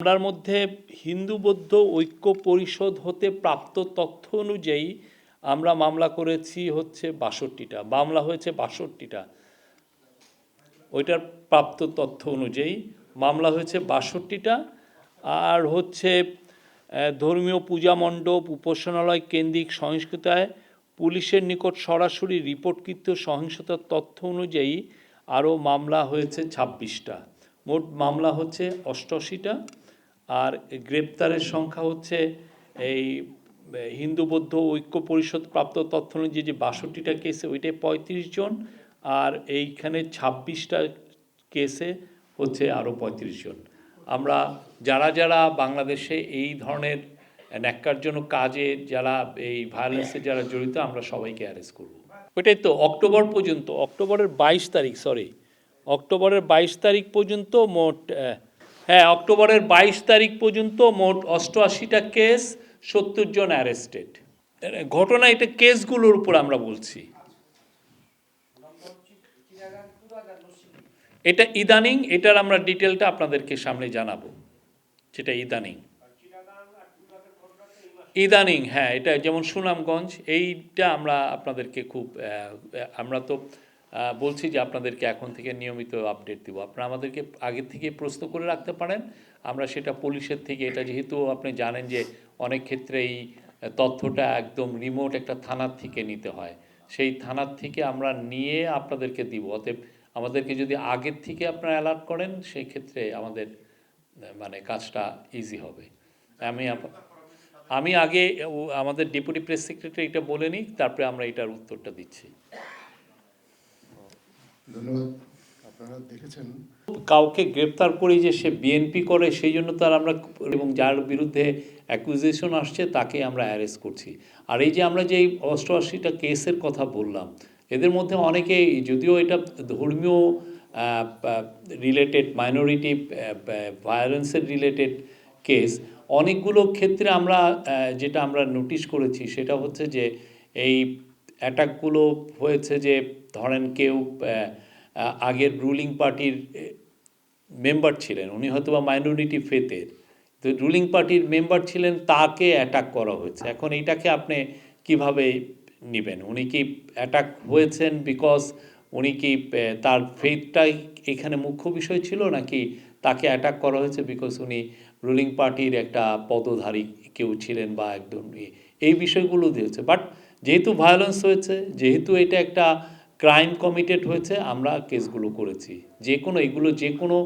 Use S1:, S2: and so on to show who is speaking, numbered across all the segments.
S1: মামলার মধ্যে হিন্দু বৌদ্ধ ঐক্য পরিষদ হতে প্রাপ্ত তথ্য অনুযায়ী আমরা মামলা করেছি হচ্ছে বাষট্টিটা, মামলা হয়েছে বাষট্টিটা। ওইটার প্রাপ্ত তথ্য অনুযায়ী মামলা হয়েছে বাষট্টিটা। আর হচ্ছে ধর্মীয় পূজা মণ্ডপ, উপাসনালয় কেন্দ্রিক সহিংসতায় পুলিশের নিকট সরাসরি রিপোর্টকৃত সহিংসতার তথ্য অনুযায়ী আরও মামলা হয়েছে ছাব্বিশটা। মোট মামলা হচ্ছে অষ্টআশিটা। আর গ্রেপ্তারের সংখ্যা হচ্ছে এই হিন্দু বৌদ্ধ ঐক্য পরিষদ প্রাপ্ত তথ্য অনুযায়ী যে বাষট্টিটা কেসে ওইটাই পঁয়ত্রিশ জন আর এইখানে ছাব্বিশটা কেসে হচ্ছে আরও পঁয়ত্রিশ জন। আমরা যারা যারা বাংলাদেশে এই ধরনের ন্যাক্কারজনক কাজে যারা এই ভায়োলেন্সে যারা জড়িত, আমরা সবাইকে অ্যারেস্ট করব। ওইটাই তো, অক্টোবর পর্যন্ত, অক্টোবরের বাইশ তারিখ সরি অক্টোবরের বাইশ তারিখ পর্যন্ত মোট হ্যাঁ অক্টোবরের বাইশ তারিখ পর্যন্ত মোট অষ্টআশিটা কেস, সত্তর জন অ্যারেস্টেড ঘটনা, এটা কেসগুলোর উপর আমরা বলছি। এটা ইদানিং, এটার আমরা ডিটেলটা আপনাদেরকে সামনে জানাব। যেটা ইদানিং। ইদানিং হ্যাঁ এটা যেমন সুনামগঞ্জ, এইটা আমরা আপনাদেরকে খুব আমরা তো বলছি যে আপনাদেরকে এখন থেকে নিয়মিত আপডেট দিব। আপনারা আমাদেরকে আগের থেকে প্রশ্ন করে রাখতে পারেন। আমরা সেটা পুলিশের থেকে, এটা যেহেতু আপনি জানেন যে অনেক ক্ষেত্রে এই তথ্যটা একদম রিমোট একটা থানার থেকে নিতে হয়। সেই থানার থেকে আমরা নিয়ে আপনাদেরকে দিব। অতএব আমাদেরকে যদি আগের থেকে আপনারা অ্যালার্ট করেন, সেই ক্ষেত্রে আমাদের মানে কাজটা ইজি হবে। আমি আমি আগে আমাদের ডেপুটি প্রেস সেক্রেটারি এটা বলে নিই, তারপরে আমরা এটার উত্তরটা দিচ্ছি।
S2: ধন্যবাদ। দেখেছেন।
S1: কাউকে গ্রেপ্তার করি যে সে বিএনপি করে, সেই জন্য তার আমরা এবং যার বিরুদ্ধে অ্যাকুইজিশন আসছে, তাকে আমরা অ্যারেস্ট করছি। আর এই যে আমরা যে এই অষ্টআশিটা কেসের কথা বললাম, এদের মধ্যে অনেকে, যদিও এটা ধর্মীয় রিলেটেড মাইনরিটি ভায়োলেন্সের রিলেটেড কেস অনেকগুলো ক্ষেত্রে আমরা যেটা আমরা নোটিশ করেছি, সেটা হচ্ছে যে এই অ্যাটাকগুলো হয়েছে যে ধরেন কেউ আগের রুলিং পার্টির মেম্বার ছিলেন। উনি হয়তো বা মাইনরিটি ফেতের তো রুলিং পার্টির মেম্বার ছিলেন, তাকে অ্যাটাক করা হয়েছে। এখন এইটাকে আপনি কীভাবে নেবেন? উনি কি অ্যাটাক হয়েছেন বিকজ উনি কি তার ফেথটাই এখানে মুখ্য বিষয় ছিল, নাকি তাকে অ্যাটাক করা হয়েছে বিকজ উনি রুলিং পার্টির একটা পদধারী কেউ ছিলেন বা একদম এই বিষয়গুলো দিয়েছে। বাট যেহেতু ভায়োলেন্স হয়েছে, যেহেতু এটা একটা ক্রাইম কমিটেড হয়েছে আমরা কেসগুলো করেছি। যে কোনো এগুলো যে কোনো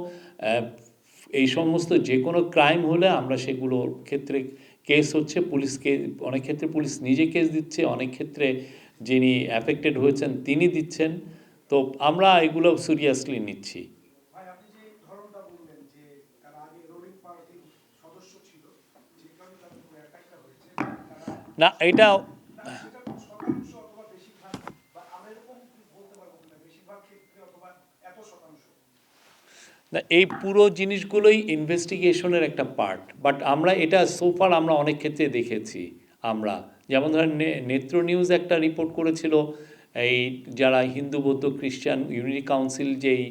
S1: এই সমস্ত যে কোনো ক্রাইম হলে আমরা সেগুলোর ক্ষেত্রে কেস হচ্ছে পুলিশকে অনেক ক্ষেত্রে পুলিশ নিজে কেস দিচ্ছে অনেক ক্ষেত্রে যিনি অ্যাফেক্টেড হয়েছেন তিনি দিচ্ছেন। তো আমরা এগুলো সিরিয়াসলি নিচ্ছি।
S3: না আপনি যে ধরনটা বললেন যে তারা আগে রুলিং পার্টির সদস্য ছিল যে কারণে তাদের উপর অ্যাটাকটা হয়েছে তারা
S1: না এটা
S3: না, সেটা কোন শতাংশ অথবা বেশিরভাগ বা আমরা এরকম কি বলতে পারব না বেশিরভাগ ক্ষেত্রে অথবা এত শতাংশ
S1: না, এই পুরো জিনিসগুলোই ইনভেস্টিগেশনের একটা পার্ট বাট আমরা এটা সোফার আমরা অনেক ক্ষেত্রে দেখেছি, আমরা। যেমন ধরেন নেত্র নিউজ একটা রিপোর্ট করেছিল, এই যারা হিন্দু, বৌদ্ধ, খ্রিস্টান ইউনিটি কাউন্সিল যেই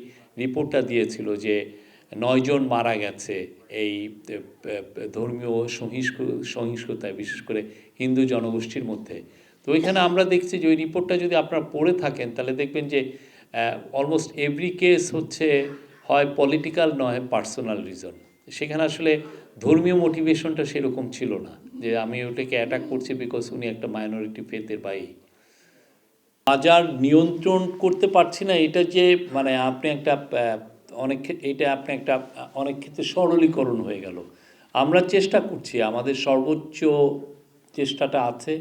S1: রিপোর্টটা দিয়েছিল যে নয়জন মারা গেছে এই ধর্মীয় সহিষ্ণু সহিংসতায় বিশেষ করে হিন্দু জনগোষ্ঠীর মধ্যে। তো ওইখানে আমরা দেখছি যে ওই রিপোর্টটা যদি আপনারা পড়ে থাকেন, তাহলে দেখবেন যে অলমোস্ট এভরি কেস হচ্ছে হয় পলিটিক্যাল নয় পার্সোনাল রিজন সেখানে আসলে ধর্মীয় মোটিভেশনটা সেরকম ছিল না, যে আমি ওটাকে অ্যাটাক করছি বিকজ উনি একটা মাইনরিটি ফেতের বাই বাজার নিয়ন্ত্রণ করতে পারছি না, এটা যে মানে আপনি একটা অনেক এটা আপনি একটা অনেক ক্ষেত্রে সরলীকরণ হয়ে গেল। আমরা চেষ্টা করছি, আমাদের সর্বোচ্চ চেষ্টাটা আছে,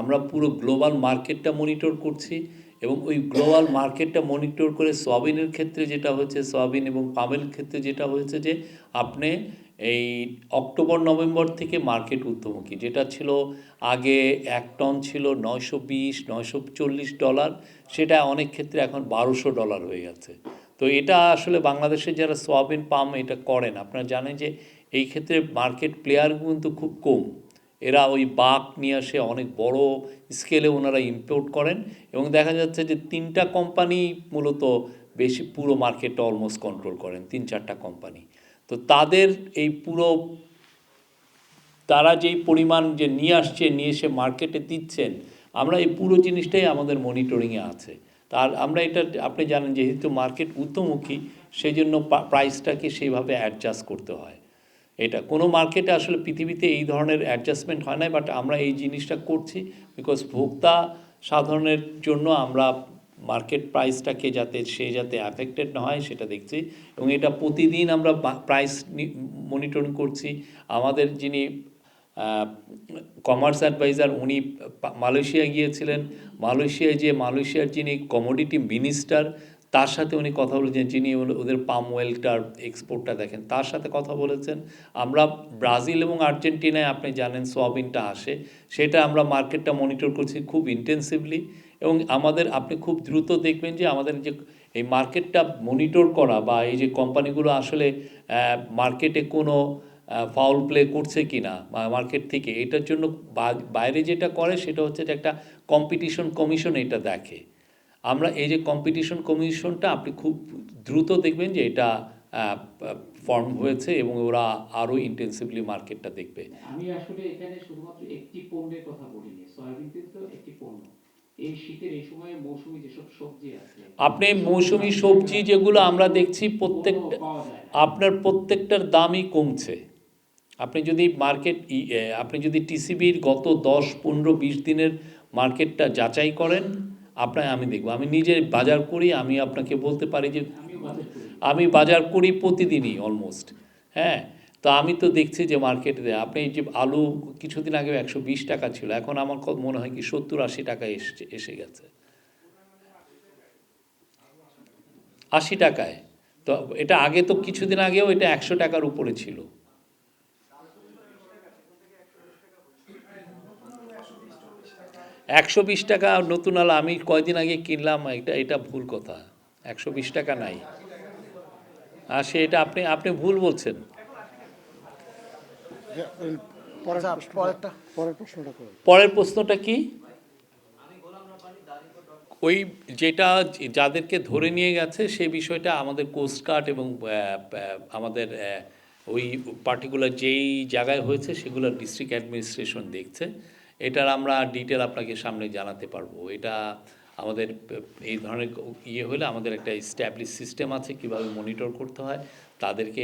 S1: আমরা পুরো গ্লোবাল মার্কেটটা মনিটর করছি এবং ওই গ্লোবাল মার্কেটটা মনিটর করে সোয়াবিনের ক্ষেত্রে যেটা হয়েছে, সয়াবিন এবং পামের ক্ষেত্রে যেটা হয়েছে যে, আপনি এই অক্টোবর, নভেম্বর থেকে মার্কেট ঊর্ধ্বমুখী, যেটা ছিল আগে এক টন ছিল নয়শো বিশ, নয়শো চল্লিশ ডলার সেটা অনেক ক্ষেত্রে এখন বারোশো ডলার হয়ে গেছে। তো এটা আসলে বাংলাদেশে যারা সোয়াবিন, পাম এটা করেন, আপনারা জানেন যে, এই ক্ষেত্রে মার্কেট প্লেয়ার কিন্তু খুব কম। এরা ওই বাক নিয়ে আসে, অনেক বড় স্কেলে ওনারা ইম্পোর্ট করেন এবং দেখা যাচ্ছে যে তিনটা কোম্পানি মূলত বেশি, পুরো মার্কেটটা অলমোস্ট কন্ট্রোল করেন, তিন চারটা কোম্পানি তো তাদের এই পুরো, তারা যেই পরিমাণ যে নিয়ে আসছে, নিয়ে এসে মার্কেটে দিচ্ছেন, আমরা এই পুরো জিনিসটাই আমাদের মনিটরিংয়ে আছে। তার আমরা এটা, আপনি জানেন যেহেতু মার্কেট উত্তমুখী সেই জন্য প্রাইসটাকে সেইভাবে অ্যাডজাস্ট করতে হয়। এটা কোনো মার্কেটে আসলে পৃথিবীতে এই ধরনের অ্যাডজাস্টমেন্ট হয় না বাট আমরা এই জিনিসটা করছি বিকজ ভোক্তা সাধারণের জন্য আমরা মার্কেট প্রাইসটাকে যাতে সে যাতে অ্যাফেক্টেড না হয় সেটা দেখছি এবং এটা প্রতিদিন আমরা প্রাইস মনিটরিং করছি। আমাদের যিনি কমার্স অ্যাডভাইজার উনি মালয়েশিয়া গিয়েছিলেন। মালয়েশিয়ায় যে, মালয়েশিয়ার যিনি কমোডিটি মিনিস্টার তার সাথে উনি কথা বলেছেন, যিনি ওদের পাম ওয়েলটার এক্সপোর্টটা দেখেন, তার সাথে কথা বলেছেন। আমরা ব্রাজিল এবং আর্জেন্টিনায় আপনি জানেন সোয়াবিনটা আসে, সেটা আমরা মার্কেটটা মনিটর করছি খুব ইন্টেন্সিভলি এবং আমাদের আপনি খুব দ্রুত দেখবেন যে আমাদের যে এই মার্কেটটা মনিটর করা বা এই যে কোম্পানিগুলো আসলে মার্কেটে কোনো ফাউল প্লে করছে কি না মার্কেট থেকে, এটার জন্য বাইরে যেটা করে সেটা হচ্ছে যে একটা কম্পিটিশন কমিশন এটা দেখে। আমরা এই যে কম্পিটিশন কমিশনটা আপনি খুব দ্রুত দেখবেন যে এটা ফর্ম হয়েছে এবং ওরা আরও ইন্টেন্সিভলি মার্কেটটা দেখবে।
S4: আমি আসলে এখানে শুধুমাত্র একটি পণ্যের কথা বলিনি সয়াবিন তেল তো একটি পণ্য। এই শীতের এই সময়ে মৌসুমী যেসব সবজি আছে।
S1: আপনি মৌসুমি সবজি যেগুলো আমরা দেখছি প্রত্যেকটা। আপনার প্রত্যেকটার দামই কমছে। আপনি যদি মার্কেট আপনি যদি টিসিবির গত দশ পনেরো বিশ দিনের মার্কেটটা যাচাই করেন আপনার আমি দেখব। আমি নিজে বাজার করি, আমি আপনাকে বলতে পারি যে আমি বাজার করি প্রতিদিনই অলমোস্ট হ্যাঁ? তো আমি তো দেখছি যে মার্কেটে আপনি যে আলু কিছুদিন আগে একশো বিশ টাকা ছিল, এখন আমার মনে হয় কি সত্তর আশি টাকা এসছে, এসে গেছে। আশি টাকায়। তো এটা আগে তো কিছুদিন আগেও এটা একশো টাকার উপরে ছিল। একশো বিশ টাকা নতুন আলা আমি কয়দিন আগে কিনলাম এটা এটা ভুল কথা। একশো বিশ টাকা নাই। আর সে এটা আপনি আপনি ভুল বলছেন।
S2: পরের প্রশ্নটা করুন।
S1: পরের প্রশ্নটা কি? ওই যেটা যাদেরকে ধরে নিয়ে গেছে সে বিষয়টা আমাদের কোস্টগার্ড এবং আমাদের আহ, ওই পার্টিকুলার যেই জায়গায় হয়েছে সেগুলো ডিস্ট্রিক্ট অ্যাডমিনিস্ট্রেশন দেখছে। এটার আমরা ডিটেল আপনাকে সামনে জানাতে পারব। এটা আমাদের, এই ধরনের ইয়ে হলে আমাদের একটা স্ট্যাবলিশ সিস্টেম আছে, কীভাবে মনিটর করতে হয়, তাদেরকে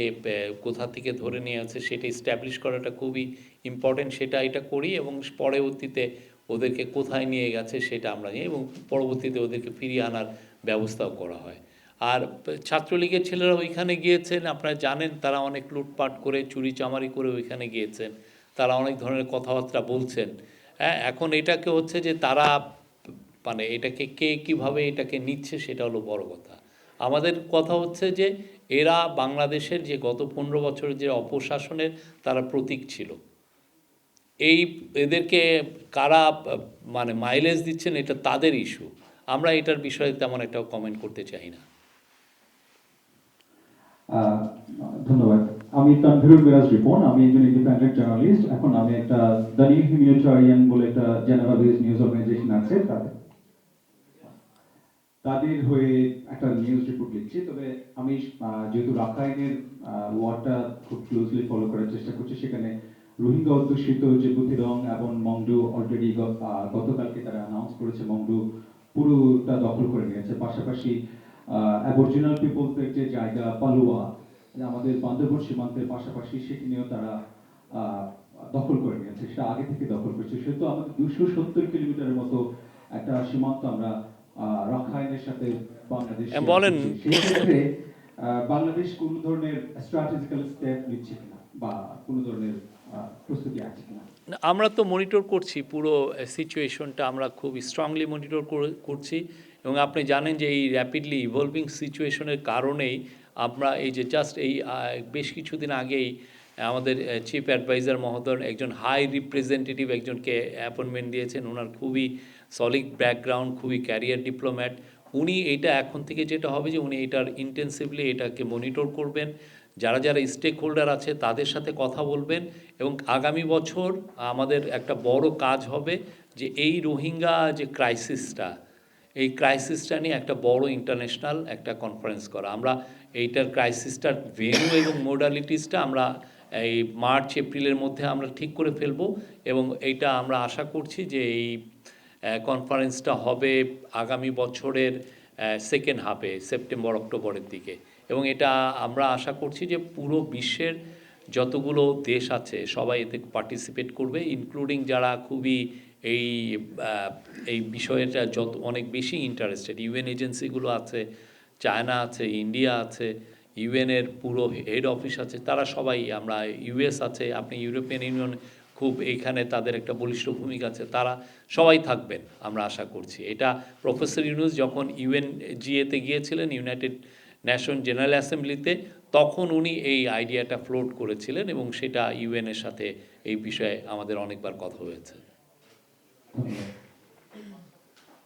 S1: কোথা থেকে ধরে নিয়ে আছে সেটা স্ট্যাবলিশ করাটা খুবই ইম্পর্টেন্ট সেটা এটা করি এবং পরবর্তীতে ওদেরকে কোথায় নিয়ে গেছে সেটা আমরা নিই এবং পরবর্তীতে ওদেরকে ফিরিয়ে আনার ব্যবস্থাও করা হয়। আর ছাত্রলীগের ছেলেরা ওইখানে গিয়েছেন, আপনারা জানেন, তারা অনেক লুটপাট করে চুরি চামারি করে ওইখানে গিয়েছেন, তারা অনেক ধরনের কথাবার্তা বলছেন। হ্যাঁ এখন এটাকে হচ্ছে যে তারা মানে এটাকে কে কীভাবে এটাকে নিচ্ছে সেটা হলো বড় কথা। আমাদের কথা হচ্ছে যে এরা বাংলাদেশের যে গত পনেরো বছরের যে অপশাসনের তারা প্রতীক ছিল। এই এদেরকে কারা মানে মাইলেজ দিচ্ছেন এটা তাদের ইস্যু আমরা এটার বিষয়ে তেমন একটা কমেন্ট করতে চাই না।
S5: ধন্যবাদ। আমি তানভীরুল মিরাজ রিপন, আমি একজন ইন্ডিপেন্ডেন্ট জার্নালিস্ট এখন আমি একটা দ্য নিউ হিউম্যানিটারিয়ান বলে একটা জেনেভা বেস নিউজ অর্গানাইজেশন আছে, তাদের। তাদের হয়ে একটা নিউজ রিপোর্ট লিখছি। তবে আমি যেহেতু রাখাইনের ওয়ার্ডটা খুব ক্লোজলি ফলো করার চেষ্টা করছি, সেখানে রোহিঙ্গা অধ্যুষিত যে পুথিরং এবং মংডু অলরেডি গতকালকে তারা অ্যানাউন্স করেছে মংডু পুরোটা দখল করে নিয়েছে। পাশাপাশি অ্যাবরিজিনাল পিপলসদের যে জায়গা পালুয়া আমাদের বান্দরবন সীমান্তের পাশাপাশি সেখানেও তারা দখল করে নিয়েছে। সেটা আগে থেকে দখল করছে। সেহেতু আমাদের দুশো সত্তর কিলোমিটারের মতো একটা সীমান্ত আমরা রাখাইনের সাথে বাংলাদেশ
S1: বলেন।
S5: সেক্ষেত্রে বাংলাদেশ কোন ধরনের স্ট্র্যাটেজিক্যাল স্টেপ নিচ্ছে কিনা বা কোন ধরনের প্রস্তুতি আছে কিনা?
S1: আমরা তো মনিটর করছি পুরো সিচুয়েশনটা আমরা খুব স্ট্রংলি মনিটর করছি। এবং আপনি জানেন যে এই র্যাপিডলি ইভলভিং সিচুয়েশনের কারণেই আমরা এই যে জাস্ট এই বেশ কিছুদিন আগেই আমাদের চিফ অ্যাডভাইজার মহোদয় একজন হাই রিপ্রেজেন্টেটিভ একজনকে অ্যাপয়েন্টমেন্ট দিয়েছেন। ওনার খুবই সলিড ব্যাকগ্রাউন্ড খুবই ক্যারিয়ার ডিপ্লোম্যাট উনি এটা এখন থেকে যেটা হবে যে, উনি এটার ইন্টেন্সিভলি এটাকে মনিটর করবেন। যারা যারা স্টেক হোল্ডার আছে, তাদের সাথে কথা বলবেন এবং আগামী বছর আমাদের একটা বড় কাজ হবে যে, এই রোহিঙ্গা যে ক্রাইসিসটা এই ক্রাইসিসটা নিয়ে একটা বড় ইন্টারন্যাশনাল একটা কনফারেন্স করা। আমরা এইটার ক্রাইসিসটার ভেন্যু এবং মোডালিটিসটা আমরা এই মার্চ এপ্রিলের মধ্যে আমরা ঠিক করে ফেলব এবং এইটা আমরা আশা করছি যে এই কনফারেন্সটা হবে আগামী বছরের সেকেন্ড হাফে সেপ্টেম্বর অক্টোবরের দিকে। এবং এটা আমরা আশা করছি যে পুরো বিশ্বের যতগুলো দেশ আছে, সবাই এতে পার্টিসিপেট করবে ইনক্লুডিং যারা খুবই এই এই বিষয়টা যত অনেক বেশি ইন্টারেস্টেড ইউএন এজেন্সিগুলো আছে চায়না আছে ইন্ডিয়া আছে ইউএনের পুরো হেড অফিস আছে, তারা সবাই আমরা ইউএস আছে, আপনি ইউরোপিয়ান ইউনিয়ন খুব এইখানে তাদের একটা বলিষ্ঠ ভূমিকা আছে, তারা সবাই থাকবেন আমরা আশা করছি। এটা প্রফেসর ইউনুস যখন ইউএন জিএতে গিয়েছিলেন ইউনাইটেড ন্যাশন জেনারেল অ্যাসেম্বলিতে তখন উনি এই আইডিয়াটা ফ্লোট করেছিলেন এবং সেটা ইউএনের সাথে এই বিষয়ে আমাদের অনেকবার কথা হয়েছে।